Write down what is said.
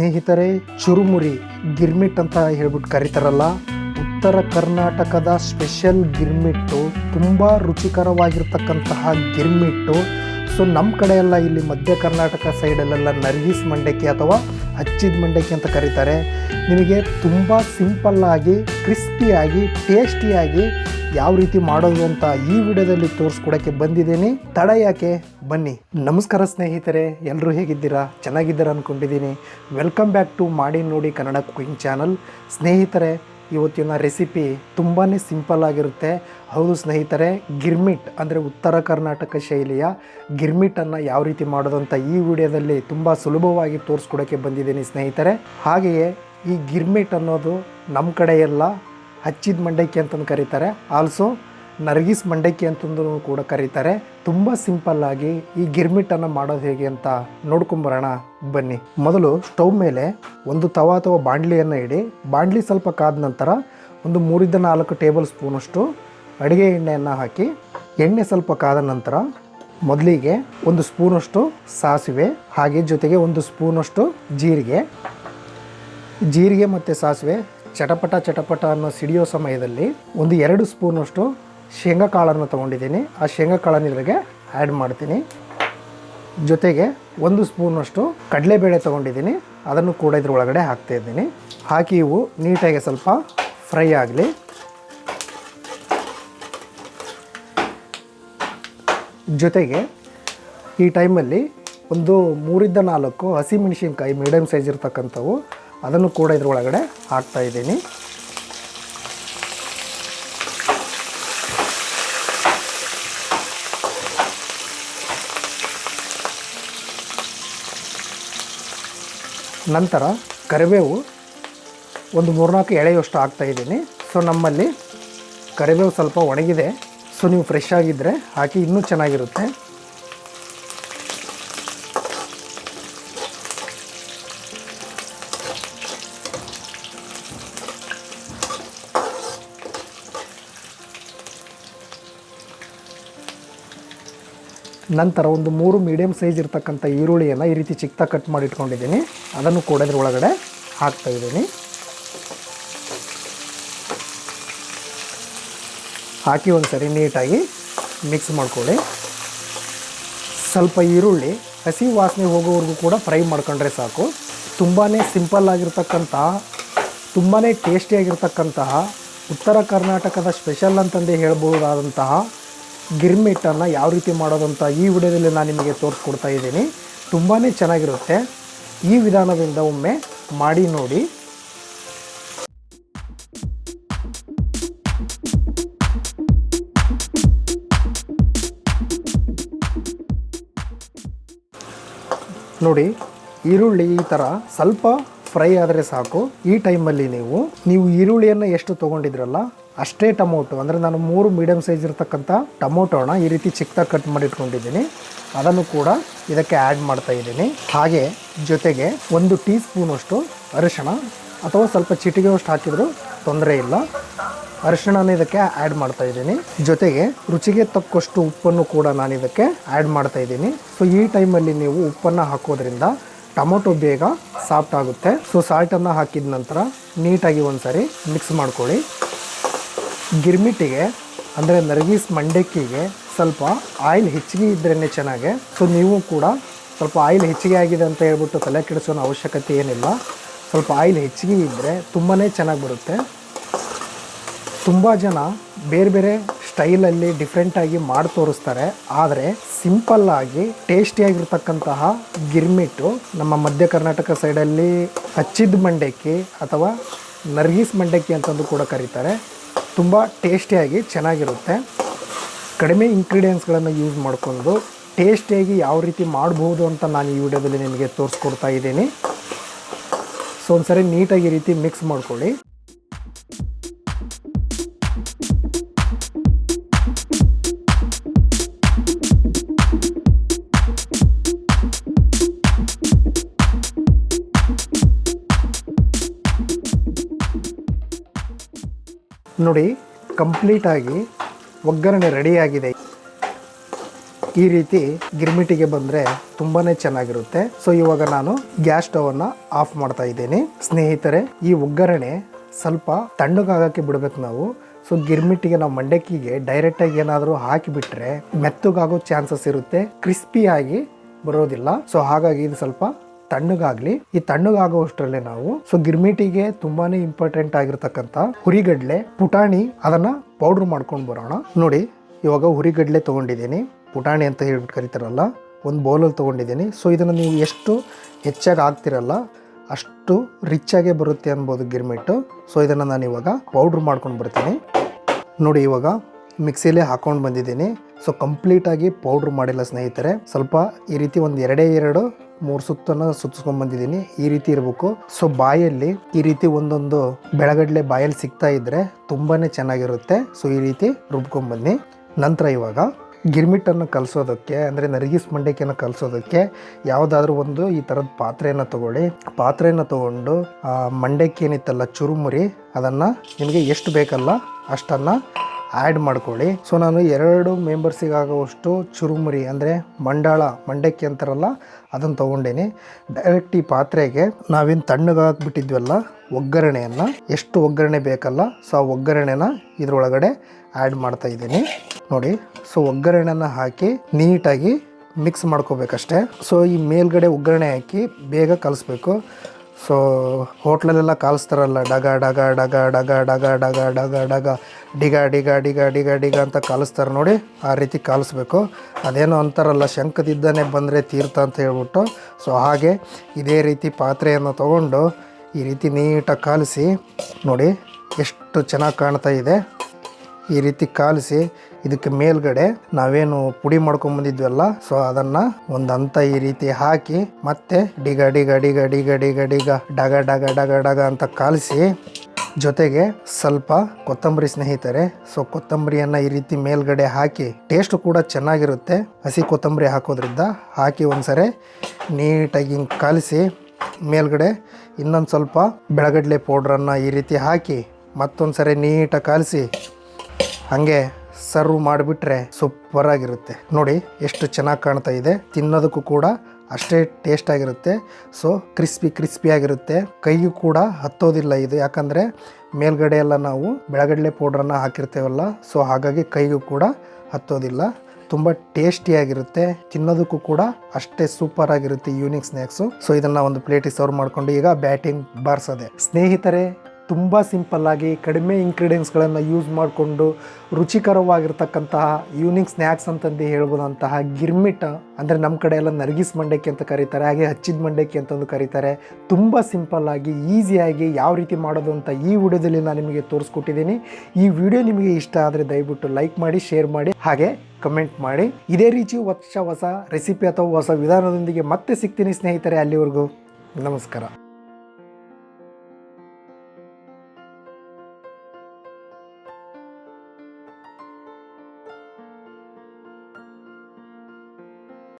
ಸ್ನೇಹಿತರೆ, ಚುರುಮುರಿ, ಗಿರ್ಮಿಟ್ ಅಂತ ಹೇಳ್ಬಿಟ್ಟು ಕರೀತಾರಲ್ಲ, ಉತ್ತರ ಕರ್ನಾಟಕದ ಸ್ಪೆಷಲ್ ಗಿರ್ಮಿಟ್ಟು, ತುಂಬ ರುಚಿಕರವಾಗಿರ್ತಕ್ಕಂತಹ ಗಿರ್ಮಿಟ್ಟು. ಸೊ ನಮ್ಮ ಕಡೆಯೆಲ್ಲ ಇಲ್ಲಿ ಮಧ್ಯ ಕರ್ನಾಟಕ ಸೈಡಲ್ಲೆಲ್ಲ ನರ್ಗಿಸ್ ಮಂಡಕ್ಕಿ ಅಥವಾ ಹಚ್ಚಿದ ಮಂಡಕ್ಕಿ ಅಂತ ಕರೀತಾರೆ. ನಿಮಗೆ ತುಂಬ ಸಿಂಪಲ್ಲಾಗಿ ಕ್ರಿಸ್ಪಿಯಾಗಿ ಟೇಸ್ಟಿಯಾಗಿ ಯಾವ ರೀತಿ ಮಾಡೋದು ಅಂತ ಈ ವಿಡಿಯೋದಲ್ಲಿ ತೋರಿಸ್ಕೊಡೋಕ್ಕೆ ಬಂದಿದ್ದೀನಿ. ತಡ ಯಾಕೆ? ಬನ್ನಿ. ನಮಸ್ಕಾರ ಸ್ನೇಹಿತರೆ ಎಲ್ಲರೂ ಹೇಗಿದ್ದೀರಾ? ಚೆನ್ನಾಗಿದ್ದೀರಾ ಅಂದ್ಕೊಂಡಿದ್ದೀನಿ ವೆಲ್ಕಮ್ ಬ್ಯಾಕ್ ಟು ಮಾಡಿ ನೋಡಿ ಕನ್ನಡ ಕುಕಿಂಗ್ ಚಾನಲ್ ಸ್ನೇಹಿತರೆ ಇವತ್ತಿನ ರೆಸಿಪಿ ತುಂಬಾ ಸಿಂಪಲ್ ಆಗಿರುತ್ತೆ. ಹೌದು ಸ್ನೇಹಿತರೆ, ಗಿರ್ಮಿಟ್ ಅಂದರೆ ಉತ್ತರ ಕರ್ನಾಟಕ ಶೈಲಿಯ ಗಿರ್ಮಿಟನ್ನು ಯಾವ ರೀತಿ ಮಾಡೋದು ಅಂತ ಈ ವಿಡಿಯೋದಲ್ಲಿ ತುಂಬ ಸುಲಭವಾಗಿ ತೋರಿಸ್ಕೊಡೋಕ್ಕೆ ಬಂದಿದ್ದೀನಿ ಸ್ನೇಹಿತರೆ. ಹಾಗೆಯೇ ಈ ಗಿರ್ಮಿಟ್ ಅನ್ನೋದು ನಮ್ಮ ಕಡೆಯೆಲ್ಲ ಹಚ್ಚಿದ ಮಂಡಕ್ಕಿ ಅಂತಂದು ಕರೀತಾರೆ. ಆಲ್ಸೋ ನರ್ಗಿಸ್ ಮಂಡಕ್ಕಿ ಅಂತಂದ್ರೂ ಕೂಡ ಕರೀತಾರೆ. ತುಂಬ ಆಗಿ ಈ ಗಿರ್ಮಿಟನ್ನು ಮಾಡೋದು ಹೇಗೆ ಅಂತ ನೋಡ್ಕೊಂಬರೋಣ ಬನ್ನಿ. ಮೊದಲು ಸ್ಟವ್ ಮೇಲೆ ಒಂದು ತವಾ ಅಥವಾ ಬಾಣಲಿಯನ್ನು ಇಡಿ. ಬಾಣಲಿ ಸ್ವಲ್ಪ ಕಾದ ನಂತರ ಒಂದು ಮೂರಿಂದ ನಾಲ್ಕು ಟೇಬಲ್ ಸ್ಪೂನಷ್ಟು ಅಡುಗೆ ಎಣ್ಣೆಯನ್ನು ಹಾಕಿ. ಎಣ್ಣೆ ಸ್ವಲ್ಪ ಕಾದ ನಂತರ ಮೊದಲಿಗೆ ಒಂದು ಸ್ಪೂನಷ್ಟು ಸಾಸಿವೆ, ಹಾಗೆ ಜೊತೆಗೆ ಒಂದು ಸ್ಪೂನಷ್ಟು ಜೀರಿಗೆ. ಜೀರಿಗೆ ಮತ್ತು ಸಾಸಿವೆ ಚಟಪಟ ಚಟಪಟ ಅನ್ನೋ ಸಿಡಿಯೋ ಸಮಯದಲ್ಲಿ ಒಂದು ಎರಡು ಸ್ಪೂನಷ್ಟು ಶೇಂಗಾ ಕಾಳನ್ನು ತೊಗೊಂಡಿದ್ದೀನಿ. ಆ ಶೇಂಗಾ ಕಾಳನ್ನು ಇದ್ರಾಗೆ ಆ್ಯಡ್ ಮಾಡ್ತೀನಿ. ಜೊತೆಗೆ ಒಂದು ಸ್ಪೂನಷ್ಟು ಕಡಲೆಬೇಳೆ ತೊಗೊಂಡಿದ್ದೀನಿ. ಅದನ್ನು ಕೂಡ ಇದ್ರ ಒಳಗಡೆ ಹಾಕ್ತಾ ಇದ್ದೀನಿ. ಹಾಕಿ ಇವು ನೀಟಾಗಿ ಸ್ವಲ್ಪ ಫ್ರೈ ಆಗಲಿ. ಜೊತೆಗೆ ಈ ಟೈಮಲ್ಲಿ ಒಂದು ಮೂರಿಂದ ನಾಲ್ಕು ಹಸಿಮೆಣಸಿನ್ಕಾಯಿ ಮೀಡಿಯಮ್ ಸೈಜ್ ಇರ್ತಕ್ಕಂಥವು ಅದನ್ನು ಕೂಡ ಇದ್ರೊಳಗಡೆ ಹಾಕ್ತಾ ನಂತರ ಕರಿಬೇವು ಒಂದು ಮೂರ್ನಾಲ್ಕು ಎಳೆಯಷ್ಟು ಹಾಕ್ತಾ ಇದ್ದೀನಿ. ಸೊ ನಮ್ಮಲ್ಲಿ ಕರಿಬೇವು ಸ್ವಲ್ಪ ಒಣಗಿದೆ. ಸೊ ನೀವು ಫ್ರೆಶ್ ಆಗಿದ್ದರೆ ಹಾಕಿ ಇನ್ನೂ ಚೆನ್ನಾಗಿರುತ್ತೆ. ನಂತರ ಒಂದು ಮೂರು ಮೀಡಿಯಮ್ ಸೈಜ್ ಇರ್ತಕ್ಕಂಥ ಈರುಳ್ಳಿಯನ್ನು ಈ ರೀತಿ ಚಿಕ್ಕದಾಗಿ ಕಟ್ ಮಾಡಿ ಇಟ್ಕೊಂಡಿದ್ದೀನಿ ಅದನ್ನು ಕೂಡ ಇದ್ರ ಒಳಗಡೆ ಹಾಕ್ತಾ ಇದ್ದೀನಿ. ಹಾಕಿ ಒಂದು ಸರಿ ನೀಟಾಗಿ ಮಿಕ್ಸ್ ಮಾಡ್ಕೊಳ್ಳಿ. ಸ್ವಲ್ಪ ಈರುಳ್ಳಿ, ಹಸಿ ವಾಸನೆ ಹೋಗೋವರೆಗೂ ಕೂಡ ಫ್ರೈ ಮಾಡ್ಕೊಂಡ್ರೆ ಸಾಕು. ತುಂಬಾ ಸಿಂಪಲ್ ಆಗಿರ್ತಕ್ಕಂತಹ ತುಂಬಾ ಟೇಸ್ಟಿಯಾಗಿರ್ತಕ್ಕಂತಹ ಉತ್ತರ ಕರ್ನಾಟಕದ ಸ್ಪೆಷಲ್ ಅಂತಂದೇ ಹೇಳ್ಬೋದಾದಂತಹ ಗಿರ್ಮಿಟ್ಟನ್ನು ಯಾವ ರೀತಿ ಮಾಡೋದಂತ ಈ ವಿಡಿಯೋದಲ್ಲಿ ನಾನು ನಿಮಗೆ ತೋರಿಸ್ಕೊಡ್ತಾ ಇದ್ದೀನಿ. ತುಂಬಾ ಚೆನ್ನಾಗಿರುತ್ತೆ. ಈ ವಿಧಾನದಿಂದ ಒಮ್ಮೆ ಮಾಡಿ ನೋಡಿ. ನೋಡಿ, ಈರುಳ್ಳಿ ಈ ಥರ ಸ್ವಲ್ಪ ಫ್ರೈ ಆದರೆ ಸಾಕು. ಈ ಟೈಮಲ್ಲಿ ನೀವು ನೀವು ಈರುಳ್ಳಿಯನ್ನು ಎಷ್ಟು ತೊಗೊಂಡಿದ್ರಲ್ಲ ಅಷ್ಟೇ ಟೊಮೊಟೊ, ಅಂದರೆ ನಾನು ಮೂರು ಮೀಡಿಯಮ್ ಸೈಜ್ ಇರತಕ್ಕಂಥ ಟೊಮೊಟೊನ ಈ ರೀತಿ ಚಿಕ್ಕದಾಗಿ ಕಟ್ ಮಾಡಿಟ್ಕೊಂಡಿದ್ದೀನಿ. ಅದನ್ನು ಕೂಡ ಇದಕ್ಕೆ ಆ್ಯಡ್ ಮಾಡ್ತಾ ಇದ್ದೀನಿ. ಹಾಗೆ ಜೊತೆಗೆ ಒಂದು ಟೀ ಸ್ಪೂನಷ್ಟು ಅರಿಶಿಣ, ಅಥವಾ ಸ್ವಲ್ಪ ಚಿಟಿಗೆಯಷ್ಟು ಹಾಕಿದರೂ ತೊಂದರೆ ಇಲ್ಲ. ಅರಿಶಿಣನ ಇದಕ್ಕೆ ಆ್ಯಡ್ ಮಾಡ್ತಾ ಇದ್ದೀನಿ. ಜೊತೆಗೆ ರುಚಿಗೆ ತಕ್ಕಷ್ಟು ಉಪ್ಪನ್ನು ಕೂಡ ನಾನು ಇದಕ್ಕೆ ಆ್ಯಡ್ ಮಾಡ್ತಾ ಇದ್ದೀನಿ. ಸೊ ಈ ಟೈಮಲ್ಲಿ ನೀವು ಉಪ್ಪನ್ನು ಹಾಕೋದ್ರಿಂದ ಟೊಮೊಟೊ ಬೇಗ ಸಾಫ್ಟ್ ಆಗುತ್ತೆ. ಸೊ ಸಾಲ್ಟನ್ನು ಹಾಕಿದ ನಂತರ ನೀಟಾಗಿ ಒಂದ್ಸರಿ ಮಿಕ್ಸ್ ಮಾಡ್ಕೊಳ್ಳಿ. ಗಿರ್ಮಿಟ್ಟಿಗೆ ಅಂದರೆ ನರ್ಗೀಸ್ ಮಂಡಕ್ಕಿಗೆ ಸ್ವಲ್ಪ ಆಯಿಲ್ ಹೆಚ್ಚಿಗೆ ಇದ್ರೇ ಚೆನ್ನಾಗೆ. ಸೊ ನೀವು ಕೂಡ ಸ್ವಲ್ಪ ಆಯಿಲ್ ಹೆಚ್ಚಿಗೆ ಆಗಿದೆ ಅಂತ ಹೇಳ್ಬಿಟ್ಟು ತಲೆ ಕೆಡಿಸೋ ಅವಶ್ಯಕತೆ ಏನಿಲ್ಲ. ಸ್ವಲ್ಪ ಆಯಿಲ್ ಹೆಚ್ಚಿಗೆ ಇದ್ದರೆ ತುಂಬಾ ಚೆನ್ನಾಗಿ ಬರುತ್ತೆ. ತುಂಬ ಜನ ಬೇರೆ ಬೇರೆ ಸ್ಟೈಲಲ್ಲಿ ಡಿಫ್ರೆಂಟಾಗಿ ಮಾಡಿ ತೋರಿಸ್ತಾರೆ. ಆದರೆ ಸಿಂಪಲ್ಲಾಗಿ ಟೇಸ್ಟಿಯಾಗಿರ್ತಕ್ಕಂತಹ ಗಿರ್ಮಿಟ್ಟು ನಮ್ಮ ಮಧ್ಯ ಕರ್ನಾಟಕ ಸೈಡಲ್ಲಿ ಹಚ್ಚಿದ ಮಂಡಕ್ಕಿ ಅಥವಾ ನರ್ಗೀಸ್ ಮಂಡಕ್ಕಿ ಅಂತಂದು ಕೂಡ ಕರೀತಾರೆ. ತುಂಬ ಟೇಸ್ಟಿಯಾಗಿ ಚೆನ್ನಾಗಿರುತ್ತೆ. ಕಡಿಮೆ ಇಂಗ್ರೀಡಿಯೆಂಟ್ಸ್ಗಳನ್ನು ಯೂಸ್ ಮಾಡಿಕೊಂಡು ಟೇಸ್ಟಿಯಾಗಿ ಯಾವ ರೀತಿ ಮಾಡ್ಬೋದು ಅಂತ ನಾನು ಈ ವಿಡಿಯೋದಲ್ಲಿ ನಿಮಗೆ ತೋರಿಸ್ಕೊಡ್ತಾ ಇದ್ದೀನಿ. ಸೊ ಒಂದ್ಸರಿ ನೀಟಾಗಿ ಈ ರೀತಿ ಮಿಕ್ಸ್ ಮಾಡ್ಕೊಳ್ಳಿ. ನೋಡಿ, ಕಂಪ್ಲೀಟಾಗಿ ಒಗ್ಗರಣೆ ರೆಡಿಯಾಗಿದೆ. ಈ ರೀತಿ ಗಿರ್ಮಿಟಿಗೆ ಬಂದರೆ ತುಂಬಾ ಚೆನ್ನಾಗಿರುತ್ತೆ. ಸೊ ಇವಾಗ ನಾನು ಗ್ಯಾಸ್ ಸ್ಟವನ್ನು ಆಫ್ ಮಾಡ್ತಾ ಇದ್ದೀನಿ. ಸ್ನೇಹಿತರೆ, ಈ ಒಗ್ಗರಣೆ ಸ್ವಲ್ಪ ತಣ್ಣಗಾಗಕ್ಕೆ ಬಿಡಬೇಕು ನಾವು. ಸೊ ಗಿರ್ಮಿಟ್ಟಿಗೆ ನಾವು ಮಂಡಕ್ಕಿಗೆ ಡೈರೆಕ್ಟಾಗಿ ಏನಾದರೂ ಹಾಕಿಬಿಟ್ರೆ ಮೆತ್ತಗಾಗೋ ಚಾನ್ಸಸ್ ಇರುತ್ತೆ. ಕ್ರಿಸ್ಪಿಯಾಗಿ ಬರೋದಿಲ್ಲ. ಸೊ ಹಾಗಾಗಿ ಇದು ಸ್ವಲ್ಪ ತಣ್ಣಗಾಗ್ಲಿ, ಈ ತಣ್ಣಗಾಗುವಷ್ಟರಲ್ಲೇ ನಾವು, ಸೊ ಗಿರ್ಮಿಟಿಗೆ ತುಂಬಾನೇ ಇಂಪಾರ್ಟೆಂಟ್ ಆಗಿರ್ತಕ್ಕಂಥ ಹುರಿಗಡ್ಲೆ, ಪುಟಾಣಿ ಅದನ್ನ ಪೌಡರ್ ಮಾಡ್ಕೊಂಡು ಬರೋಣ. ನೋಡಿ, ಇವಾಗ ಹುರಿಗಡ್ಲೆ ತಗೊಂಡಿದ್ದೀನಿ. ಪುಟಾಣಿ ಅಂತ ಹೇಳ್ಬಿಟ್ಟು ಕರಿತಾರಲ್ಲ, ಒಂದು ಬೌಲಲ್ಲಿ ತೊಗೊಂಡಿದ್ದೀನಿ. ಸೊ ಇದನ್ನು ನೀವು ಎಷ್ಟು ಹೆಚ್ಚಾಗಿ ಹಾಕ್ತಿರಲ್ಲ, ಅಷ್ಟು ರಿಚ್ಚಾಗೇ ಬರುತ್ತೆ ಅನ್ಬೋದು ಗಿರ್ಮಿಟ್ಟು ಸೊ ಇದನ್ನು ನಾನು ಇವಾಗ ಪೌಡ್ರ್ ಮಾಡ್ಕೊಂಡು ಬರ್ತೀನಿ. ನೋಡಿ, ಇವಾಗ ಮಿಕ್ಸಿಲೇ ಹಾಕೊಂಡು ಬಂದಿದ್ದೀನಿ. ಸೊ ಕಂಪ್ಲೀಟಾಗಿ ಪೌಡ್ರ್ ಮಾಡಿಲ್ಲ ಸ್ನೇಹಿತರೆ. ಸ್ವಲ್ಪ ಈ ರೀತಿ ಒಂದು ಎರಡೇ ಎರಡು ಮೂರು ಸುತ್ತನ್ನು ಸುತ್ತಿಸ್ಕೊಂಡ್ ಬಂದಿದ್ದೀನಿ. ಈ ರೀತಿ ಇರಬೇಕು. ಸೊ ಬಾಯಲ್ಲಿ ಈ ರೀತಿ ಒಂದೊಂದು ಬೆಳಗಡ್ಲೆ ಬಾಯಲ್ಲಿ ಸಿಗ್ತಾ ಇದ್ರೆ ತುಂಬಾನೇ ಚೆನ್ನಾಗಿರುತ್ತೆ. ಸೊ ಈ ರೀತಿ ರುಬ್ಕೊಂಡ್ಬನ್ನಿ ನಂತರ ಇವಾಗ ಗಿರ್ಮಿಟ್ಟನ್ನು ಕಲಿಸೋದಕ್ಕೆ, ಅಂದರೆ ನರಗಿಸ್ ಮಂಡಕ್ಕಿಯನ್ನು ಕಲಿಸೋದಕ್ಕೆ ಯಾವುದಾದ್ರೂ ಒಂದು ಈ ಥರದ ಪಾತ್ರೆಯನ್ನು ತಗೊಳ್ಳಿ. ಪಾತ್ರೆಯನ್ನು ತಗೊಂಡು ಮಂಡಕ್ಕಿ ಏನಿತ್ತಲ್ಲ, ಚುರುಮುರಿ, ಅದನ್ನು ನಿಮಗೆ ಎಷ್ಟು ಬೇಕಲ್ಲ ಅಷ್ಟನ್ನು ಆ್ಯಡ್ ಮಾಡ್ಕೊಳ್ಳಿ. ಸೊ, ನಾನು ಎರಡು ಮೆಂಬರ್ಸಿಗಾಗುವಷ್ಟು ಚುರುಮುರಿ, ಅಂದರೆ ಮಂಡಾಳ, ಮಂಡಕ್ಕಿ ಅಂತಾರಲ್ಲ, ಅದನ್ನು ತೊಗೊಂಡೇನಿ. ಡೈರೆಕ್ಟ್ ಈ ಪಾತ್ರೆಗೆ ನಾವೇನು ತಣ್ಣಗಾಕ್ಬಿಟ್ಟಿದ್ವಲ್ಲ, ಒಗ್ಗರಣೆಯನ್ನು, ಎಷ್ಟು ಒಗ್ಗರಣೆ ಬೇಕಲ್ಲ, ಸೊ, ಆ ಒಗ್ಗರಣೆನ ಇದರೊಳಗಡೆ ಆ್ಯಡ್ ಮಾಡ್ತಾ ಇದ್ದೀನಿ. ನೋಡಿ, ಸೊ, ಒಗ್ಗರಣೆನ ಹಾಕಿ ನೀಟಾಗಿ ಮಿಕ್ಸ್ ಮಾಡ್ಕೋಬೇಕಷ್ಟೆ. ಸೊ, ಈ ಮೇಲ್ಗಡೆ ಒಗ್ಗರಣೆ ಹಾಕಿ ಬೇಗ ಕಲಿಸ್ಬೇಕು. ಸೊ ಹೋಟ್ಲಲ್ಲೆಲ್ಲ ಕಾಲಿಸ್ತಾರಲ್ಲ, ಡಗ ಡಗ ಡಗ ಡಗ ಡಗ ಡಗ ಡಗ ಡಗ, ಡಿಗ ಡಿಗ ಡಿಗ ಡಿಗ ಡಿಗ ಅಂತ ಕಾಲಿಸ್ತಾರೆ ನೋಡಿ, ಆ ರೀತಿ ಕಾಲಿಸ್ಬೇಕು. ಅದೇನೋ ಅಂತಾರಲ್ಲ, ಶಂಕದಿದ್ದನೇ ಬಂದರೆ ತೀರ್ಥ ಅಂತ ಹೇಳ್ಬಿಟ್ಟು. ಸೊ ಹಾಗೆ ಇದೇ ರೀತಿ ಪಾತ್ರೆಯನ್ನು ತಗೊಂಡು ಈ ರೀತಿ ನೀಟಾಗಿ ಕಾಲಿಸಿ ನೋಡಿ, ಎಷ್ಟು ಚೆನ್ನಾಗಿ ಕಾಣ್ತಾ ಇದೆ. ಈ ರೀತಿ ಕಾಲಿಸಿ ಇದಕ್ಕೆ ಮೇಲ್ಗಡೆ ನಾವೇನು ಪುಡಿ ಮಾಡ್ಕೊಂಬಂದಿದ್ವಲ್ಲ ಸೊ ಅದನ್ನ ಒಂದು ಹಂತ ಈ ರೀತಿ ಹಾಕಿ ಮತ್ತೆ ಡಿಗ ಡಿಗ ಡಿಗ ಡಿಗ ಡಿಗ ಡಿಗ, ಡಗ ಡಗ ಡಗ ಡಗ ಅಂತ ಕಾಲಿಸಿ ಜೊತೆಗೆ ಸ್ವಲ್ಪ ಕೊತ್ತಂಬರಿ ಸ್ನೇಹಿತರೆ ಸೊ ಕೊತ್ತಂಬರಿಯನ್ನ ಈ ರೀತಿ ಮೇಲ್ಗಡೆ ಹಾಕಿ ಟೇಸ್ಟ್ ಕೂಡ ಚೆನ್ನಾಗಿರುತ್ತೆ. ಹಸಿ ಕೊತ್ತಂಬರಿ ಹಾಕೋದ್ರಿಂದ ಹಾಕಿ ಒಂದ್ಸರಿ ನೀಟಾಗಿ ಹಿಂಗೆ ಕಾಲಿಸಿ ಮೇಲ್ಗಡೆ ಇನ್ನೊಂದು ಸ್ವಲ್ಪ ಬೆಳಗಡ್ಲೆ ಪೌಡ್ರನ್ನು ಈ ರೀತಿ ಹಾಕಿ ಮತ್ತೊಂದು ಸರಿ ನೀಟಾಗಿ ಕಾಲಿಸಿ ಹಾಗೆ ಸರ್ವ್ ಮಾಡಿಬಿಟ್ರೆ ಸೂಪರ್ ಆಗಿರುತ್ತೆ. ನೋಡಿ ಎಷ್ಟು ಚೆನ್ನಾಗಿ ಕಾಣ್ತಾ ಇದೆ. ತಿನ್ನೋದಕ್ಕೂ ಕೂಡ ಅಷ್ಟೇ ಟೇಸ್ಟ್ ಆಗಿರುತ್ತೆ. ಸೊ ಕ್ರಿಸ್ಪಿ ಕ್ರಿಸ್ಪಿ ಆಗಿರುತ್ತೆ. ಕೈಗೂ ಕೂಡ ಹತ್ತೋದಿಲ್ಲ ಇದು. ಯಾಕಂದರೆ ಮೇಲ್ಗಡೆ ಎಲ್ಲ ನಾವು ಬೆಳಗಡಲೆ ಪೌಡ್ರನ್ನು ಹಾಕಿರ್ತೇವಲ್ಲ ಸೊ ಹಾಗಾಗಿ ಕೈಗೂ ಕೂಡ ಹತ್ತೋದಿಲ್ಲ. ತುಂಬ ಟೇಸ್ಟಿಯಾಗಿರುತ್ತೆ ತಿನ್ನೋದಕ್ಕೂ ಕೂಡ ಅಷ್ಟೇ ಸೂಪರ್ ಆಗಿರುತ್ತೆ ಯೂನಿಕ್ ಸ್ನ್ಯಾಕ್ಸು ಸೊ ಇದನ್ನು ಒಂದು ಪ್ಲೇಟಿಗೆ ಸರ್ವ್ ಮಾಡಿಕೊಂಡು ಈಗ ಬ್ಯಾಟಿಂಗ್ ಬಾರಿಸೋದೆ. ಸ್ನೇಹಿತರೆ ತುಂಬ ಸಿಂಪಲ್ಲಾಗಿ ಕಡಿಮೆ ಇಂಗ್ರೀಡಿಯೆಂಟ್ಸ್ಗಳನ್ನು ಯೂಸ್ ಮಾಡಿಕೊಂಡು ರುಚಿಕರವಾಗಿರ್ತಕ್ಕಂತಹ ಈವ್ನಿಂಗ್ ಸ್ನ್ಯಾಕ್ಸ್ ಅಂತಂದು ಹೇಳ್ಬೋದಂತಹ ಗಿರ್ಮಿಟ, ಅಂದರೆ ನಮ್ಮ ಕಡೆ ಎಲ್ಲ ನರ್ಗಿಸ್ ಮಂಡಕ್ಕಿ ಅಂತ ಕರೀತಾರೆ, ಹಾಗೆ ಹಚ್ಚಿದ ಮಂಡಕ್ಕಿ ಅಂತಂದು ಕರೀತಾರೆ. ತುಂಬ ಸಿಂಪಲ್ಲಾಗಿ ಈಸಿಯಾಗಿ ಯಾವ ರೀತಿ ಮಾಡೋದು ಅಂತ ಈ ವಿಡಿಯೋದಲ್ಲಿ ನಾನು ನಿಮಗೆ ತೋರಿಸ್ಕೊಟ್ಟಿದ್ದೀನಿ. ಈ ವಿಡಿಯೋ ನಿಮಗೆ ಇಷ್ಟ ಆದರೆ ದಯವಿಟ್ಟು ಲೈಕ್ ಮಾಡಿ ಶೇರ್ ಮಾಡಿ, ಹಾಗೆ ಕಮೆಂಟ್ ಮಾಡಿ. ಇದೇ ರೀತಿ ಹೊಸ ಹೊಸ ರೆಸಿಪಿ ಅಥವಾ ಹೊಸ ವಿಧಾನದೊಂದಿಗೆ ಮತ್ತೆ ಸಿಗ್ತೀನಿ ಸ್ನೇಹಿತರೆ, ಅಲ್ಲಿವರೆಗೂ ನಮಸ್ಕಾರ.